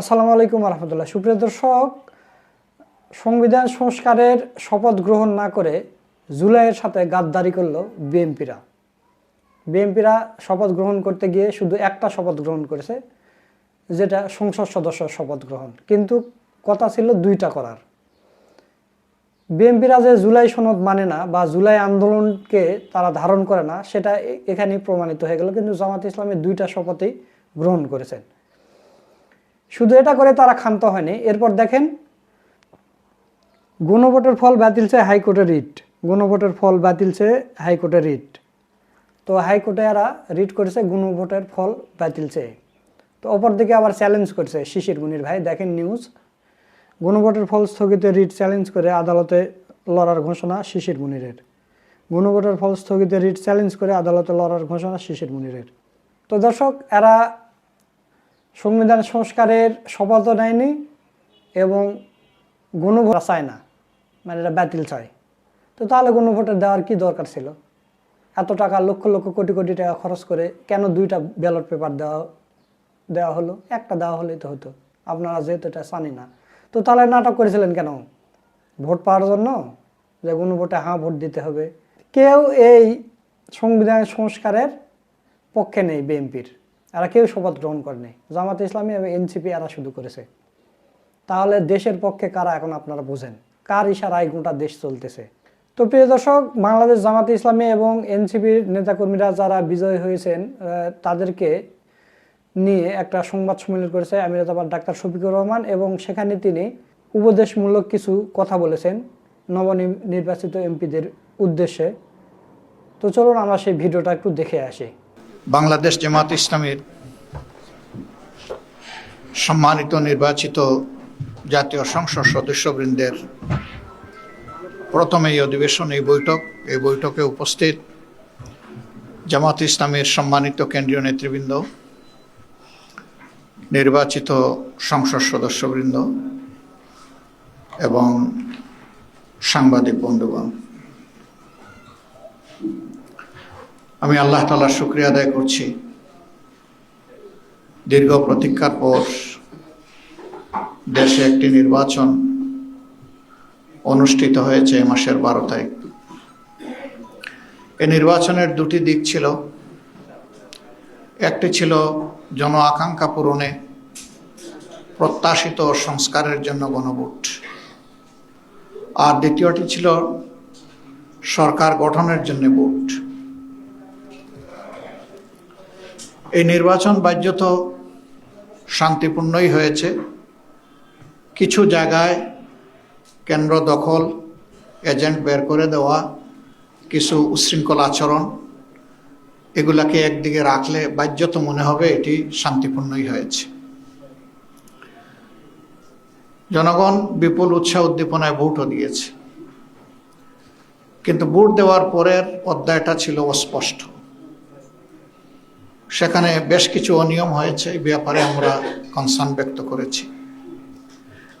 আসসালামু আলাইকুম রহমতুল্লাহ। সুপ্রিয় দর্শক, সংবিধান সংস্কারের শপথ গ্রহণ না করে জুলাইয়ের সাথে গাদ্দারি করল বিএনপিরা। বিএনপিরা শপথ গ্রহণ করতে গিয়ে শুধু একটা শপথ গ্রহণ করেছে, যেটা সংসদ সদস্য শপথ গ্রহণ। কিন্তু কথা ছিল দুইটা করার। বিএনপিরা যে জুলাই সনদ মানে না বা জুলাই আন্দোলনকে তারা ধারণ করে না, সেটা এখানেই প্রমাণিত হয়ে গেল। কিন্তু জামাত ইসলামের দুইটা শপথই গ্রহণ করেছেন। শুধু এটা করে তারা ক্ষান্ত হয়নি। এরপর দেখেন, গণভোটের ফল বাতিল হাইকোর্টে রিট। গণভোটের ফল বাতিল চেয়ে হাইকোর্টে রিট। তো হাইকোর্টে এরা রিট করেছে, গণভোটের ফল বাতিল চেয়ে। তো অপর দিকে আবার চ্যালেঞ্জ করছে শিশির মুনির ভাই। দেখেন নিউজ, গণভোটের ফল স্থগিতে রিট চ্যালেঞ্জ করে আদালতে লড়ার ঘোষণা শিশির মুনিরের। গণভোটের ফল স্থগিতে রিট চ্যালেঞ্জ করে আদালতে লড়ার ঘোষণা শিশির মুনিরের। তো দর্শক, এরা সংবিধান সংস্কারের শপথও নেয়নি এবং গণভোট চায় না মানে এটা বাতিল চায়। তো তাহলে গণভোটের দেওয়ার কি দরকার ছিল? এত টাকা লক্ষ লক্ষ কোটি কোটি টাকা খরচ করে কেন দুইটা ব্যালট পেপার দেওয়া দেওয়া হলো? একটা দেওয়া হলেই তো হতো। আপনারা যেহেতু এটা জানি না। তো তাহলে নাটক করেছিলেন কেন? ভোট পাওয়ার জন্য? যে গণভোটে হাঁ ভোট দিতে হবে। কেউ এই সংবিধান সংস্কারের পক্ষে নেই বিএনপির। এরা কেউ শপথ গ্রহণ করেনি জামাত ইসলামী এবং এনসিপি এরা শুধু করেছে। তাহলে দেশের পক্ষে কারা এখন আপনারা বুঝেন? কার ইশারায় গোটা দেশ চলতেছে? তো প্রিয় দর্শক, বাংলাদেশ জামাত ইসলামী এবং এনসিপির নেতাকর্মীরা যারা বিজয় হয়েছেন তাদেরকে নিয়ে একটা সংবাদ সম্মেলন করেছে আমিরাতাবাদ ডাক্তার শফিকুর রহমান এবং সেখানে তিনি উপদেশমূলক কিছু কথা বলেছেন নবনির্বাচিত এমপিদের উদ্দেশ্যে। তো চলুন আমরা সেই ভিডিওটা একটু দেখে আসি। বাংলাদেশ জামাত ইসলামের সম্মানিত নির্বাচিত জাতীয় সংসদ সদস্যবৃন্দের প্রথম এই অধিবেশন, এই বৈঠক, এই বৈঠকে উপস্থিত জামাত ইসলামের সম্মানিত কেন্দ্রীয় নেতৃবৃন্দ, নির্বাচিত সংসদ সদস্যবৃন্দ এবং সাংবাদিক বন্ধুগণ। আমি আল্লাহ তালার শুক্রিয়া আদায় করছি। দীর্ঘ প্রতীক্ষার পর দেশে একটি নির্বাচন অনুষ্ঠিত হয়েছে এ মাসের বারো তারিখ। এই নির্বাচনের দুটি দিক ছিল। একটি ছিল জন আকাঙ্ক্ষা পূরণে প্রত্যাশিত সংস্কারের জন্য গণভোট। আর দ্বিতীয়টি ছিল সরকার গঠনের জন্য ভোট। এই নির্বাচন বাহ্যত শান্তিপূর্ণই হয়েছে। কিছু জায়গায় কেন্দ্র দখল, এজেন্ট বের করে দেওয়া, কিছু উশৃঙ্খল আচরণ, এগুলাকে একদিকে রাখলে বাহ্যত মনে হবে এটি শান্তিপূর্ণই হয়েছে। জনগণ বিপুল উৎসাহ উদ্দীপনায় ভোটও দিয়েছে। কিন্তু ভোট দেওয়ার পরের অধ্যায়টা ছিল অস্পষ্ট। সেখানে বেশ কিছু অনিয়ম হয়েছে, এই ব্যাপারে আমরা কনসার্ন ব্যক্ত করেছি।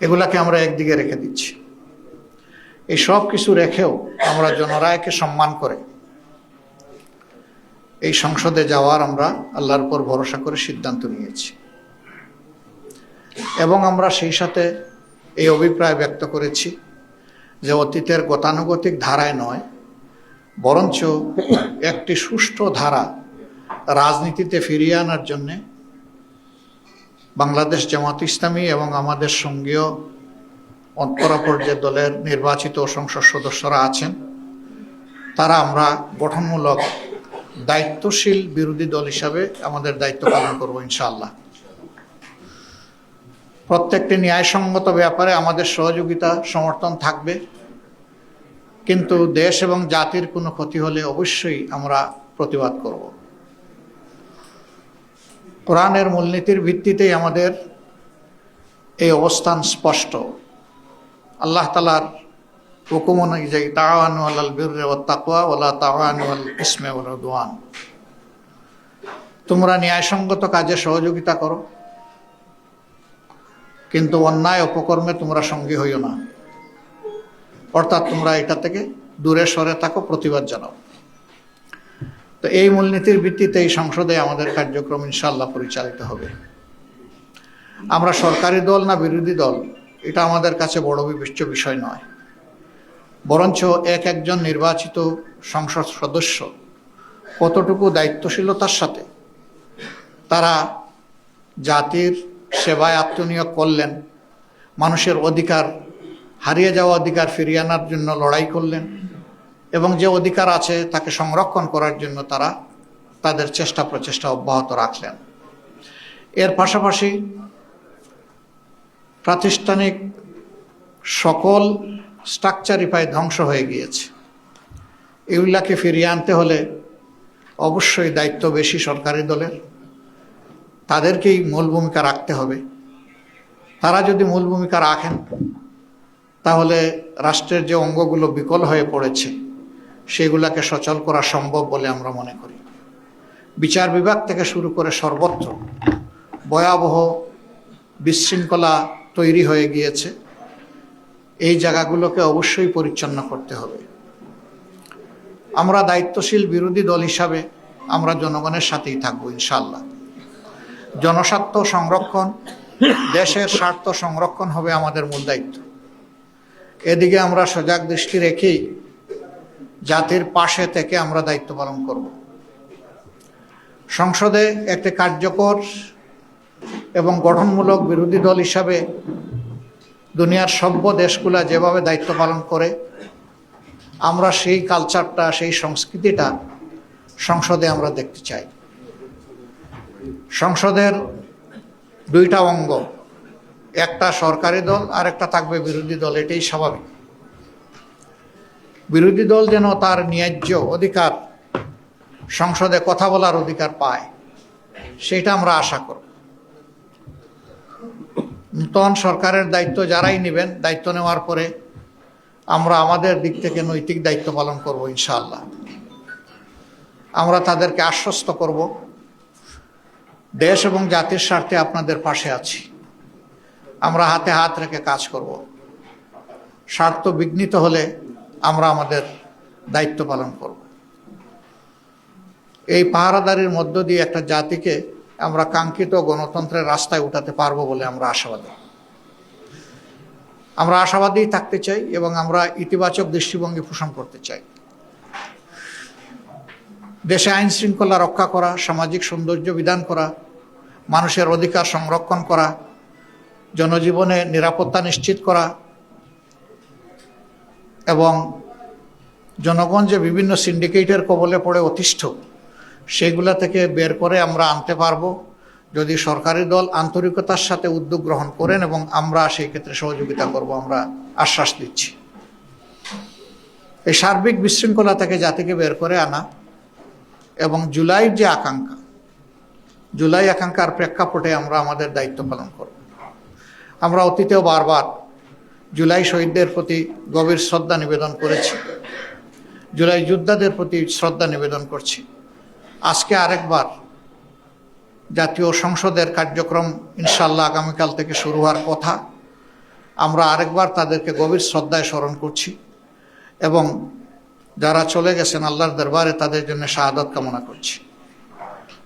এগুলাকে আমরা একদিকে রেখে দিচ্ছি। এই সব কিছু রেখেও আমরা জনরায়কে সম্মান করে এই সংসদে যাওয়ার আমরা আল্লাহর উপর ভরসা করে সিদ্ধান্ত নিয়েছি। এবং আমরা সেই সাথে এই অভিপ্রায় ব্যক্ত করেছি যে অতীতের গতানুগতিক ধারায় নয়, বরঞ্চ একটি সুষ্ঠু ধারা রাজনীতিতে ফিরিয়ে আনার জন্যে বাংলাদেশ জামাত ইসলামী এবং আমাদের সঙ্গীয় অপরাপর যে দলের নির্বাচিত সংসদ সদস্যরা আছেন। তারা আমরা গঠনমূলক দায়িত্বশীল বিরোধী দল হিসাবে আমাদের দায়িত্ব পালন করব ইনশাআল্লাহ। প্রত্যেকটি ন্যায়সঙ্গত ব্যাপারে আমাদের সহযোগিতা, সমর্থন থাকবে। কিন্তু দেশ এবং জাতির কোনো ক্ষতি হলে অবশ্যই আমরা প্রতিবাদ করব। কোরআনের মূলনীতির ভিত্তিতেই আমাদের এই অবস্থান স্পষ্ট। আল্লাহ তালার হুকুম অনুযায়ী তাওয়ানু আল্লাল বীর ও তাকওয়া ওলা তাওয়ানু আল ইসমে দোয়ান তোমরা ন্যায়সঙ্গত কাজে সহযোগিতা করো, কিন্তু অন্যায় অপকর্মে তোমরা সঙ্গী হইও না। অর্থাৎ তোমরা এটা থেকে দূরে সরে থাকো, প্রতিবাদ জানাও। তো এই মূলনীতির ভিত্তিতে এই সংসদে আমাদের কার্যক্রম ইনশাল্লাহ পরিচালিত হবে। আমরা সরকারি দল না বিরোধী দল, এটা আমাদের কাছে বড় বিবেচ্য বিষয় নয়। বরঞ্চ এক একজন নির্বাচিত সংসদ সদস্য কতটুকু দায়িত্বশীলতার সাথে তারা জাতির সেবায় আত্মনিয়োগ করলেন, মানুষের অধিকার, হারিয়ে যাওয়া অধিকার ফিরিয়ে আনার জন্য লড়াই করলেন এবং যে অধিকার আছে তাকে সংরক্ষণ করার জন্য তারা তাদের চেষ্টা প্রচেষ্টা অব্যাহত রাখলেন। এর পাশাপাশি প্রাতিষ্ঠানিক সকল স্ট্রাকচারই প্রায় ধ্বংস হয়ে গিয়েছে। এগুলাকে ফিরিয়ে আনতে হলে অবশ্যই দায়িত্ব বেশি সরকারি দলের। তাদেরকেই মূল ভূমিকা রাখতে হবে। তারা যদি মূল ভূমিকা রাখেন, তাহলে রাষ্ট্রের যে অঙ্গগুলো বিকল হয়ে পড়েছে সেগুলাকে সচল করা সম্ভব বলে আমরা মনে করি। বিচার বিভাগ থেকে শুরু করে সর্বত্র ভয়াবহ বিশৃঙ্খলা তৈরি হয়ে গিয়েছে। এই জায়গাগুলোকে অবশ্যই পরিচ্ছন্ন করতে হবে। আমরা দায়িত্বশীল বিরোধী দল হিসাবে আমরা জনগণের সাথেই থাকব ইনশাল্লাহ জনস্বার্থ সংরক্ষণ, দেশের স্বার্থ সংরক্ষণ হবে আমাদের মূল দায়িত্ব। এদিকে আমরা সজাগ দৃষ্টি রেখেই জাতির পাশে থেকে আমরা দায়িত্ব পালন করব। সংসদে একটি কার্যকর এবং গঠনমূলক বিরোধী দল হিসাবে দুনিয়ার সভ্য দেশগুলা যেভাবে দায়িত্ব পালন করে, আমরা সেই কালচারটা সেই সংস্কৃতিটা সংসদে আমরা দেখতে চাই। সংসদের দুইটা অঙ্গ, একটা সরকারি দল আর একটা থাকবে বিরোধী দল, এটাই স্বাভাবিক। বিরোধী দল যেন তার ন্যায্য অধিকার সংসদে কথা বলার অধিকার পায়, সেটা আমরা আশা করব। নূতন সরকারের দায়িত্ব যারাই নেবেন, দায়িত্ব নেওয়ার পরে আমরা আমাদের দিক থেকে নৈতিক দায়িত্ব পালন করব ইনশাআল্লাহ। আমরা তাদেরকে আশ্বস্ত করব, দেশ এবং জাতির স্বার্থে আপনাদের পাশে আছি। আমরা হাতে হাত রেখে কাজ করব। স্বার্থ বিঘ্নিত হলে আমরা আমাদের দায়িত্ব পালন করব। এই পাহারাদারির মধ্য দিয়ে একটা জাতিকে আমরা কাঙ্ক্ষিত গণতন্ত্রের রাস্তায় উঠাতে পারব বলে আমরা আশাবাদী। আমরা আশাবাদী থাকতে চাই এবং আমরা ইতিবাচক দৃষ্টিভঙ্গি পোষণ করতে চাই। দেশে আইন শৃঙ্খলা রক্ষা করা, সামাজিক সৌন্দর্য বিধান করা, মানুষের অধিকার সংরক্ষণ করা, জনজীবনে নিরাপত্তা নিশ্চিত করা এবং জনগণ যে বিভিন্ন সিন্ডিকেটের কবলে পড়ে অতিষ্ঠ, সেগুলা থেকে বের করে আমরা আনতে পারব। যদি সরকারি দল আন্তরিকতার সাথে উদ্যোগ গ্রহণ করেন এবং আমরা সেই ক্ষেত্রে সহযোগিতা করব, আমরা আশ্বাস দিচ্ছি। এই সার্বিক বিশৃঙ্খলা থেকে জাতিকে বের করে আনা এবং জুলাইয়ের যে আকাঙ্ক্ষা, জুলাই আকাঙ্ক্ষার প্রেক্ষাপটে আমরা আমাদের দায়িত্ব পালন করব। আমরা অতীতেও বারবার জুলাই শহীদদের প্রতি গভীর শ্রদ্ধা নিবেদন করেছি। জুলাই যোদ্ধাদের প্রতি শ্রদ্ধা নিবেদন করছি। আজকে আরেকবার জাতীয় সংসদের কার্যক্রম ইনশাল্লাহ আগামীকাল থেকে শুরু হওয়ার কথা। আমরা আরেকবার তাদেরকে গভীর শ্রদ্ধায় স্মরণ করছি এবং যারা চলে গেছেন আল্লাহর দরবারে তাদের জন্য শাহাদত কামনা করছি।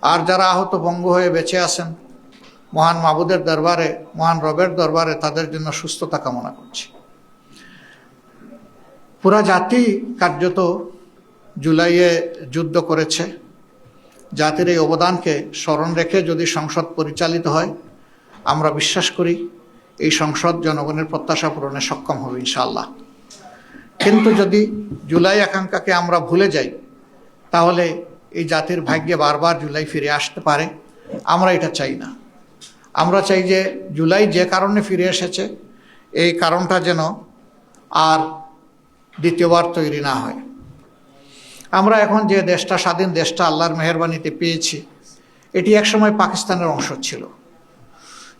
আর যারা আহত ভঙ্গ হয়ে বেঁচে আছেন মহান মাবুদের দরবারে, মহান রবের দরবারে তাদের জন্য সুস্থতা কামনা করছি। পুরা জাতি কার্যত জুলাইয়ে যুদ্ধ করেছে। জাতির এই অবদানকে স্মরণ রেখে যদি সংসদ পরিচালিত হয়, আমরা বিশ্বাস করি এই সংসদ জনগণের প্রত্যাশা পূরণে সক্ষম হবে ইনশাআল্লাহ। কিন্তু যদি জুলাই আকাঙ্ক্ষাকে আমরা ভুলে যাই, তাহলে এই জাতির ভাগ্যে বারবার জুলাই ফিরে আসতে পারে। আমরা এটা চাই না। আমরা চাই যে জুলাই যে কারণে ফিরে এসেছে, এই কারণটা যেন আর দ্বিতীয়বার তৈরি না হয়। আমরা এখন যে দেশটা, স্বাধীন দেশটা আল্লাহর মেহরবানিতে পেয়েছি, এটি একসময় পাকিস্তানের অংশ ছিল।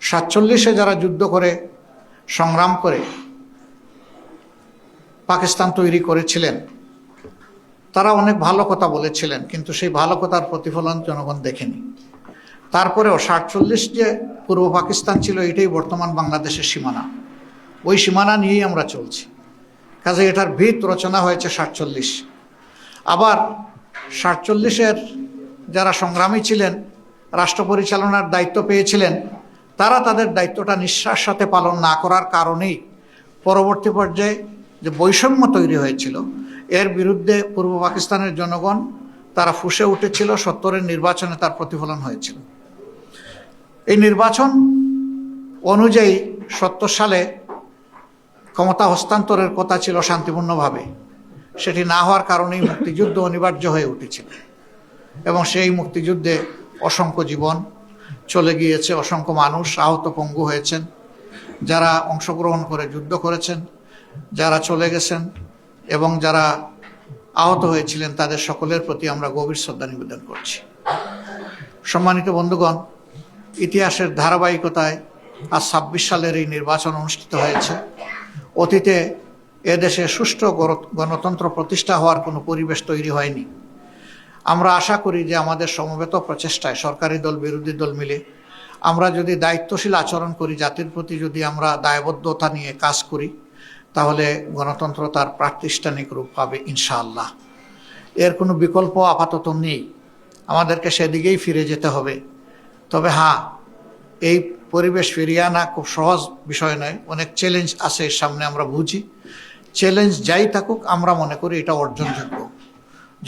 সাতচল্লিশে যারা যুদ্ধ করে, সংগ্রাম করে পাকিস্তান তৈরি করেছিলেন, তারা অনেক ভালো কথা বলেছিলেন, কিন্তু সেই ভালো কথার প্রতিফলন জনগণ দেখেনি। তারপরেও সাতচল্লিশ যে পূর্ব পাকিস্তান ছিল, এটাই বর্তমান বাংলাদেশের সীমানা। ওই সীমানা নিয়েই আমরা চলছি। কাজে এটার ভিত রচনা হয়েছে সাতচল্লিশ। আবার সাতচল্লিশের যারা সংগ্রামী ছিলেন, রাষ্ট্র পরিচালনার দায়িত্ব পেয়েছিলেন, তারা তাদের দায়িত্বটা নিঃশ্বাস সাথে পালন না করার কারণেই পরবর্তী পর্যায়ে যে বৈষম্য তৈরি হয়েছিল, এর বিরুদ্ধে পূর্ব পাকিস্তানের জনগণ তারা ফুসে উঠেছিল, সত্তরের নির্বাচনে তার প্রতিফলন হয়েছিল। এই নির্বাচন অনুযায়ী সত্তর সালে ক্ষমতা হস্তান্তরের কথা ছিল শান্তিপূর্ণভাবে। সেটি না হওয়ার কারণেই মুক্তিযুদ্ধ অনিবার্য হয়ে উঠেছিল এবং সেই মুক্তিযুদ্ধে অসংখ্য জীবন চলে গিয়েছে, অসংখ্য মানুষ আহত পঙ্গু হয়েছেন, যারা অংশগ্রহণ করে যুদ্ধ করেছেন, যারা চলে গেছেন এবং যারা আহত হয়েছিলেন, তাদের সকলের প্রতি আমরা গভীর শ্রদ্ধা নিবেদন করছি। সম্মানিত বন্ধুগণ ইতিহাসের ধারাবাহিকতায় আজ ছাব্বিশ সালের এই নির্বাচন অনুষ্ঠিত হয়েছে। অতীতে এদেশে সুষ্ঠু গণতন্ত্র প্রতিষ্ঠা হওয়ার কোনো পরিবেশ তৈরি হয়নি। আমরা আশা করি যে আমাদের সমবেত প্রচেষ্টায় সরকারি দল, বিরোধী দল মিলে আমরা যদি দায়িত্বশীল আচরণ করি, জাতির প্রতি যদি আমরা দায়বদ্ধতা নিয়ে কাজ করি, তাহলে গণতন্ত্র তার প্রাতিষ্ঠানিক রূপ পাবে ইনশাআল্লাহ। এর কোনো বিকল্প আপাতত নেই। আমাদেরকে সেদিকেই ফিরে যেতে হবে। তবে হ্যাঁ এই পরিবেশ ফিরিয়ে আনা খুব সহজ বিষয় নয়। অনেক চ্যালেঞ্জ আছে সামনে আমরা বুঝি। চ্যালেঞ্জ যাই থাকুক, আমরা মনে করি এটা অর্জনযোগ্য।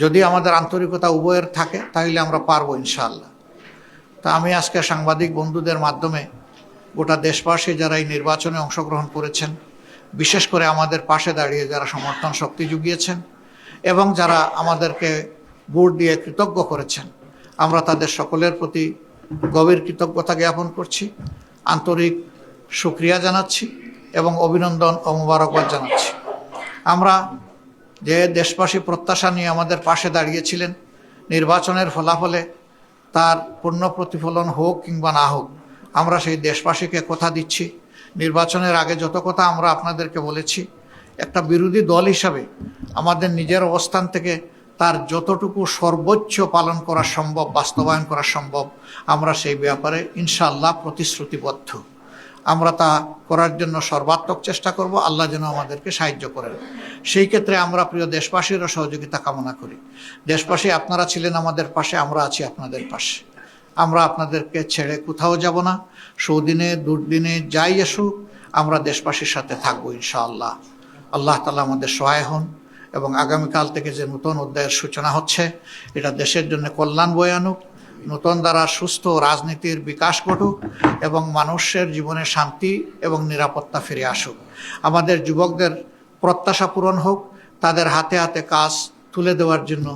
যদি আমাদের আন্তরিকতা উভয়ের থাকে, তাহলে আমরা পারব ইনশাআল্লাহ। তা আমি আজকে সাংবাদিক বন্ধুদের মাধ্যমে গোটা দেশবাসী যারা এই নির্বাচনে অংশগ্রহণ করেছেন, বিশেষ করে আমাদের পাশে দাঁড়িয়ে যারা সমর্থন শক্তি জুগিয়েছেন এবং যারা আমাদেরকে ভোট দিয়ে কৃতজ্ঞ করেছেন, আমরা তাদের সকলের প্রতি গভীর কৃতজ্ঞতা জ্ঞাপন করছি, আন্তরিক সুক্রিয়া জানাচ্ছি এবং অভিনন্দন ও মোবারকবাদ জানাচ্ছি। আমরা যে দেশবাসী প্রত্যাশা নিয়ে আমাদের পাশে দাঁড়িয়েছিলেন, নির্বাচনের ফলাফলে তার পূর্ণ প্রতিফলন হোক কিংবা না হোক, আমরা সেই দেশবাসীকে কথা দিচ্ছি। নির্বাচনের আগে যত কথা আমরা আপনাদেরকে বলেছি, একটা বিরোধী দল হিসাবে আমাদের নিজের অবস্থান থেকে তার যতটুকু সর্বোচ্চ পালন করা সম্ভব, বাস্তবায়ন করা সম্ভব, আমরা সেই ব্যাপারে ইনশাআল্লাহ প্রতিশ্রুতিবদ্ধ। আমরা তা করার জন্য সর্বাত্মক চেষ্টা করব, আল্লাহ যেন আমাদেরকে সাহায্য করেন। সেই ক্ষেত্রে আমরা প্রিয় দেশবাসীরও সহযোগিতা কামনা করি। দেশবাসী, আপনারা ছিলেন আমাদের পাশে, আমরা আছি আপনাদের পাশে। আমরা আপনাদেরকে ছেড়ে কোথাও যাব না। সৌদিনে, দুর্দিনে যাই আসুক, আমরা দেশবাসীর সাথে থাকব ইনশাআল্লাহ। আল্লাহ তালা আমাদের সহায় হন। এবং আগামীকাল থেকে যে নতুন অধ্যায়ের সূচনা হচ্ছে, এটা দেশের জন্য কল্যাণ বয়ে আনুক নতুন দ্বারা সুস্থ রাজনীতির বিকাশ ঘটুক এবং মানুষের জীবনে শান্তি এবং নিরাপত্তা ফিরে আসুক। আমাদের যুবকদের প্রত্যাশা পূরণ হোক, তাদের হাতে হাতে কাজ তুলে দেওয়ার জন্য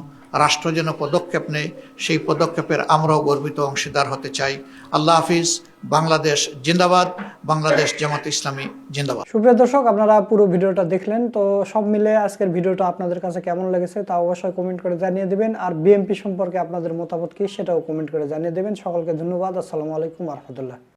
রাষ্ট্র যেন পদক্ষেপ নেয়, সেই পদক্ষেপের আমরাও গর্বিত অংশীদার হতে চাই। আল্লাহ হাফিজ, বাংলাদেশ জিন্দাবাদ, বাংলাদেশ জামাত ইসলামী জিন্দাবাদ। সুপ্রিয় দর্শক, আপনারা পুরো ভিডিওটা দেখলেন, তো সব মিলে আজকের ভিডিওটা আপনাদের কাছে কেমন লেগেছে তা অবশ্যই কমেন্ট করে জানিয়ে দেবেন, আর বিএমপি সম্পর্কে আপনাদের মতামত কি সেটাও কমেন্ট করে জানিয়ে দেবেন। সকলকে ধন্যবাদ, আসসালামু আলাইকুম রহমতুল্লাহ।